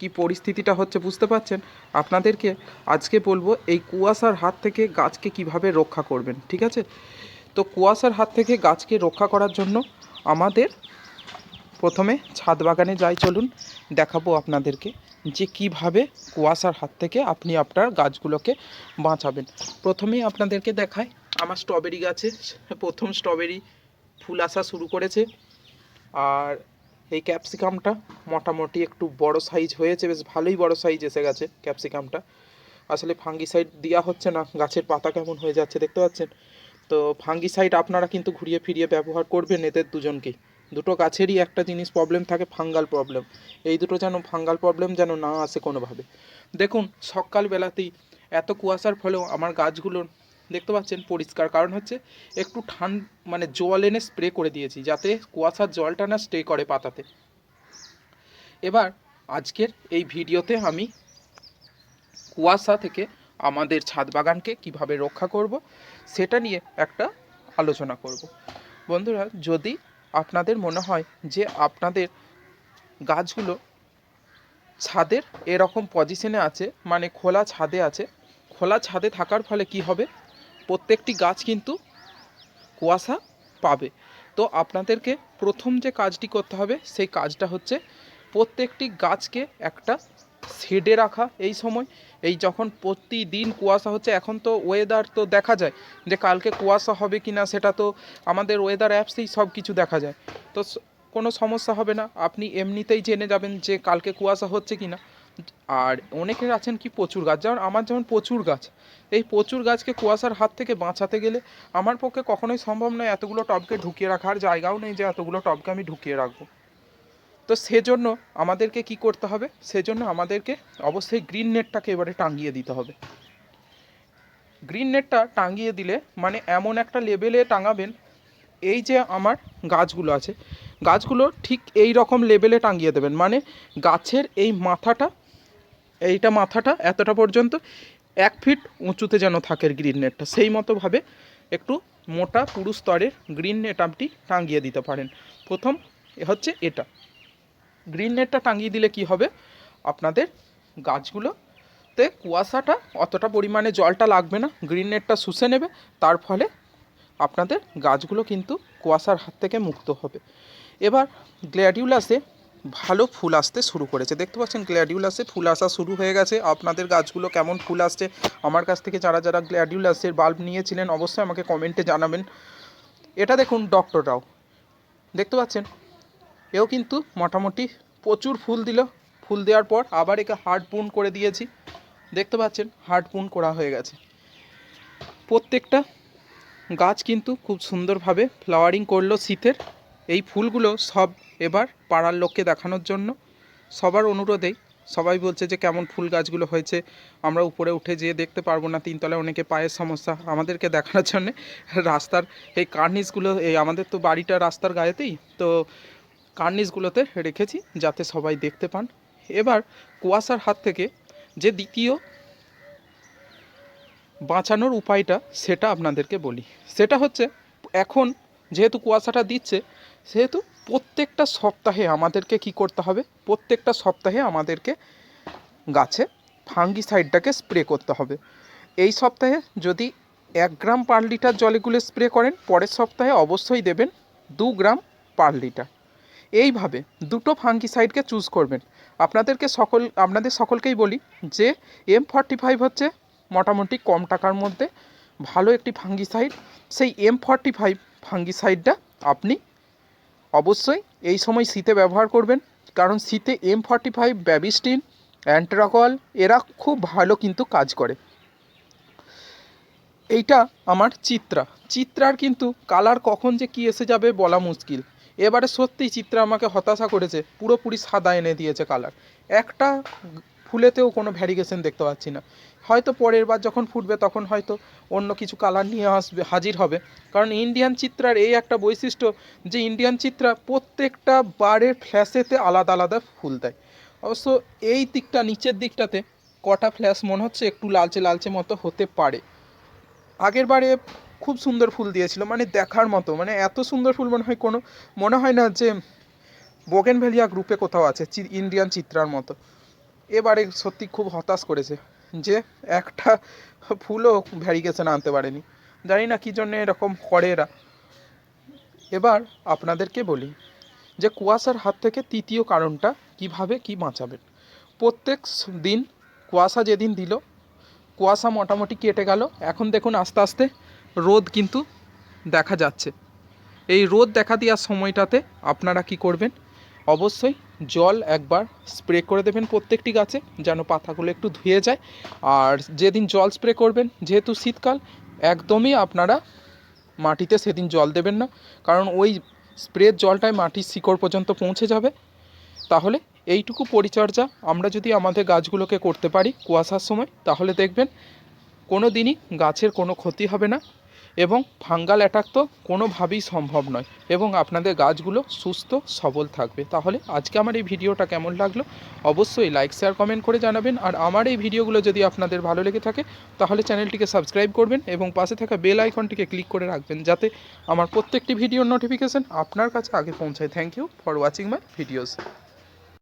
কি পরিস্থিতিটা হচ্ছে বুঝতে পারছেন? আপনাদেরকে আজকে বলব এই কুয়াশার হাত থেকে গাছকে কীভাবে রক্ষা করবেন, ঠিক আছে? তো কুয়াশার হাত থেকে গাছকে রক্ষা করার জন্য আমাদের প্রথমে ছাদ বাগানে যাই, চলুন দেখাবো আপনাদেরকে যে কীভাবে কুয়াশার হাত থেকে আপনি আপনার গাছগুলোকে বাঁচাবেন। প্রথমেই আপনাদেরকে দেখাই, আমার স্ট্রবেরি গাছে প্রথম স্ট্রবেরি ফুল আসা শুরু করেছে। আর এই ক্যাপসিকামটা মোটামুটি একটু বড় সাইজ হয়েছে, বেশ ভালোই বড় সাইজ এসে গেছে ক্যাপসিকামটা। আসলে ফাঙ্গিসাইড দেওয়া হচ্ছে না, গাছের পাতা কেমন হয়ে যাচ্ছে দেখতে পাচ্ছেন? তো ফাঙ্গিসাইড আপনারা কিন্তু ঘুরিয়ে ফিরিয়ে ব্যবহার করবেন এদের দুজনকেই। দুটো গাছেরই একটা জিনিস প্রবলেম থাকে ফাঙ্গাল প্রবলেম এই দুটো যেন ফাঙ্গাল প্রবলেম যেন না আসে কোনোভাবে। দেখুন, সকালবেলাতেই এত কুয়াশার ফলেও আমার গাছগুলোর দেখতে পাচ্ছেন পরিষ্কার। কারণ হচ্ছে একটু ঠান মানে জল এনে স্প্রে করে দিয়েছি যাতে কুয়াশার জলটা না স্টে করে পাতাতে। এবার আজকের এই ভিডিওতে আমি কুয়াশা থেকে আমাদের ছাদ বাগানকে কীভাবে রক্ষা করব সেটা নিয়ে একটা আলোচনা করব। বন্ধুরা, যদি আপনাদের মনে হয় যে আপনাদের গাছগুলো ছাদের এরকম পজিশনে আছে মানে খোলা ছাদে আছে, খোলা ছাদে থাকার ফলে কি হবে? প্রত্যেকটি গাছ কিন্তু কুয়াশা পাবে। তো আপনাদেরকে প্রথম যে কাজটি করতে হবে, সেই কাজটা হচ্ছে প্রত্যেকটি গাছকে একটা শেডে রাখা এই সময়। এই যখন প্রতিদিন কুয়াশা হচ্ছে, এখন তো ওয়েদার তো দেখা যায় যে কালকে কুয়াশা হবে কি না সেটা তো আমাদের ওয়েদার অ্যাপসেই সব কিছু দেখা যায়। তো কোনো সমস্যা হবে না। আপনি এমনিতেই জেনে যাবেন যে কালকে কুয়াশা হচ্ছে কি না আর অনেকের আছেন কি প্রচুর গাছ। যেমন আমার যেমন প্রচুর গাছ, এই প্রচুর গাছকে কুয়াশার হাত থেকে বাঁচাতে গেলে আমার পক্ষে কখনোই সম্ভব নয় এতগুলো টবকে ঢুকিয়ে রাখার জায়গাও নেই যে এতগুলো টবকে আমি ঢুকিয়ে রাখব। তো সেজন্য আমাদেরকে কি করতে হবে? সেজন্য আমাদেরকে অবশ্যই গ্রিন নেটটাকে এবারে টাঙিয়ে দিতে হবে। গ্রিন নেটটা টাঙিয়ে দিলে মানে এমন একটা লেভেলে টাঙাবেন, এই যে আমার গাছগুলো আছে, গাছগুলো ঠিক এই রকম লেভেলে টাঙিয়ে দেবেন। মানে গাছের এই মাথাটা এইটা মাথাটা এতটা পর্যন্ত এক ফিট উঁচুতে যেন থাকে গ্রিন নেটটা সেই মতোভাবে একটু মোটা পুরু স্তরের গ্রিন নেট আপনি টাঙিয়ে দিতে পারেন। প্রথম হচ্ছে এটা। গ্রিন নেটটা টাঙিয়ে দিলে কি হবে? আপনাদের গাছগুলোতে কুয়াশাটা অতটা পরিমাণে জলটা লাগবে না গ্রিন নেটটা শুষে নেবে, তার ফলে আপনাদের গাছগুলো কিন্তু কুয়াশার হাত থেকে মুক্ত হবে। এবার গ্ল্যাডিউলাসে ভালো ফুল আসতে শুরু করেছে। দেখতে পাচ্ছেন গ্ল্যাডিউলাসে ফুল আসা শুরু হয়ে গেছে। আপনাদের গাছগুলো কেমন ফুল আসছে? আমার কাছ থেকে যারা যারা গ্ল্যাডিউলাসের বাল্ব নিয়েছিলেন, অবশ্যই আমাকে কমেন্টে জানাবেন। এটা দেখুন ডক্টর রাও। দেখতে পাচ্ছেন? এও কিন্তু মোটামুটি প্রচুর ফুল দিল। ফুল দেওয়ার পর আবার একে হার্ড পুন করে দিয়েছি। দেখতে পাচ্ছেন? হার্ড পুন করা হয়ে গেছে। প্রত্যেকটা গাছ কিন্তু খুব সুন্দরভাবে ফ্লাওয়ারিং করল শীতের। এই ফুলগুলো সব এবার পাড়ার লোককে দেখানোর জন্য। সবার অনুরোধেই সবাই বলছে যে, কেমন ফুল গাছগুলো হয়েছে? আমরা উপরে উঠে যেয়ে দেখতে পারব না। তিনতলায় অনেকে পায়ের সমস্যা আমাদেরকে দেখানোর জন্যে রাস্তার এই কার্নিসগুলো, এই আমাদের তো বাড়িটা রাস্তার গায়েতেই। তো কার্নিসগুলোতে রেখেছি যাতে সবাই দেখতে পান। এবার কুয়াশার হাত থেকে যে দ্বিতীয় বাঁচানোর উপায়টা, সেটা আপনাদেরকে বলি। সেটা হচ্ছে, এখন যেহেতু কুয়াশাটা দিচ্ছে সেহেতু প্রত্যেকটা সপ্তাহে আমাদেরকে কি করতে হবে? প্রত্যেকটা সপ্তাহে আমাদেরকে গাছে ফাঙ্গিসাইডটাকে স্প্রে করতে হবে। এই সপ্তাহে যদি এক গ্রাম পার লিটার জলেগুলো স্প্রে করেন, পরের সপ্তাহে অবশ্যই দেবেন দু গ্রাম পার লিটার। এইভাবে দুটো ফাঙ্গিসাইডকে চুজ করবেন। আপনাদেরকে সকল, আপনাদের সকলকেই বলি যে এম ফর্টি ফাইভ হচ্ছে মোটামুটি কম টাকার মধ্যে ভালো একটি ফাঙ্গিসাইড। সেই এম ফর্টি ফাইভ ফাঙ্গিসাইডটা আপনি অবশ্যই এই সময় শীতে ব্যবহার করবেন, কারণ শীতে এম ফর্টি ফাইভ ব্যাবিস্টিন অ্যান্ট্রাকল এরা খুব ভালো কিন্তু কাজ করে। এইটা আমার চিত্রা। চিত্রার কিন্তু কালার কখন যে কি এসে যাবে বলা মুশকিল। এবারে সত্যিই চিত্রা আমাকে হতাশা করেছে, পুরোপুরি সাদা এনে দিয়েছে কালার। একটা ফুলেতেও কোনো ভ্যারিগেশন দেখতে পাচ্ছি না। হয়তো পরের বার যখন ফুটবে তখন হয়তো অন্য কিছু কালার নিয়ে আসবে, হাজির হবে। কারণ ইন্ডিয়ান চিত্রার এই একটা বৈশিষ্ট্য যে ইন্ডিয়ান চিত্রা প্রত্যেকটা বারের ফ্ল্যাশেতে আলাদা আলাদা ফুল দেয়। অবশ্য এই দিকটা, নিচের দিকটাতে কটা ফ্ল্যাশ মনে হচ্ছে একটু লালচে লালচে মতো হতে পারে। আগের বারে খুব সুন্দর ফুল দিয়েছিল মানে দেখার মতো মানে এত সুন্দর ফুল মনে হয় কোনো, মনে হয় না যে বোগেন বোগেনভেলিয়া গ্রুপে কোথাও আছে ইন্ডিয়ান চিত্রার মতো। এবারে সত্যি খুব হতাশ করেছে যে একটা ফুলও ভ্যারিগেশন আনতে পারেনি। জানি না কী জন্য এরকম করে এরা। এবার আপনাদেরকে বলি যে কুয়াশার হাত থেকে তৃতীয় কারণটা কীভাবে কি বাঁচাবেন। প্রত্যেক দিন কুয়াশা যেদিন দিল, কুয়াশা মোটামুটি কেটে গেল। এখন দেখুন আস্তে আস্তে রোদ কিন্তু দেখা যাচ্ছে। এই রোদ দেখা দেওয়ার সময়টাতে আপনারা কি করবেন? অবশ্যই জল একবার স্প্রে করে দেবেন প্রত্যেকটি গাছে, যেন পাতাগুলো একটু ধুয়ে যায়। আর যেদিন জল স্প্রে করবেন, যেহেতু শীতকাল, একদমই আপনারা মাটিতে সেদিন জল দেবেন না। কারণ ওই স্প্রের জলটাই মাটির শিকড় পর্যন্ত পৌঁছে যাবে। তাহলে এইটুকু পরিচর্যা আমরা যদি আমাদের গাছগুলোকে করতে পারি কুয়াশার সময়, তাহলে দেখবেন কোনো দিনই গাছের কোনো ক্ষতি হবে না। এবং ফাঙ্গাল অ্যাটাক তো কোনোভাবেই সম্ভব নয় এবং আপনাদের গাছগুলো সুস্থ, সবল থাকবে। তাহলে আজকে আমার এই ভিডিওটা কেমন লাগল? অবশ্যই লাইক শেয়ার কমেন্ট করে জানাবেন। আর আমার এই ভিডিওগুলো যদি আপনাদের ভালো লেগে থাকে, তাহলে চ্যানেলটিকে সাবস্ক্রাইব করবেন এবং পাশে থাকা বেল আইকনটিকে ক্লিক করে রাখবেন যাতে আমার প্রত্যেকটি ভিডিওর নোটিফিকেশন আপনার কাছে আগে পৌঁছায়। Thank you for watching my videos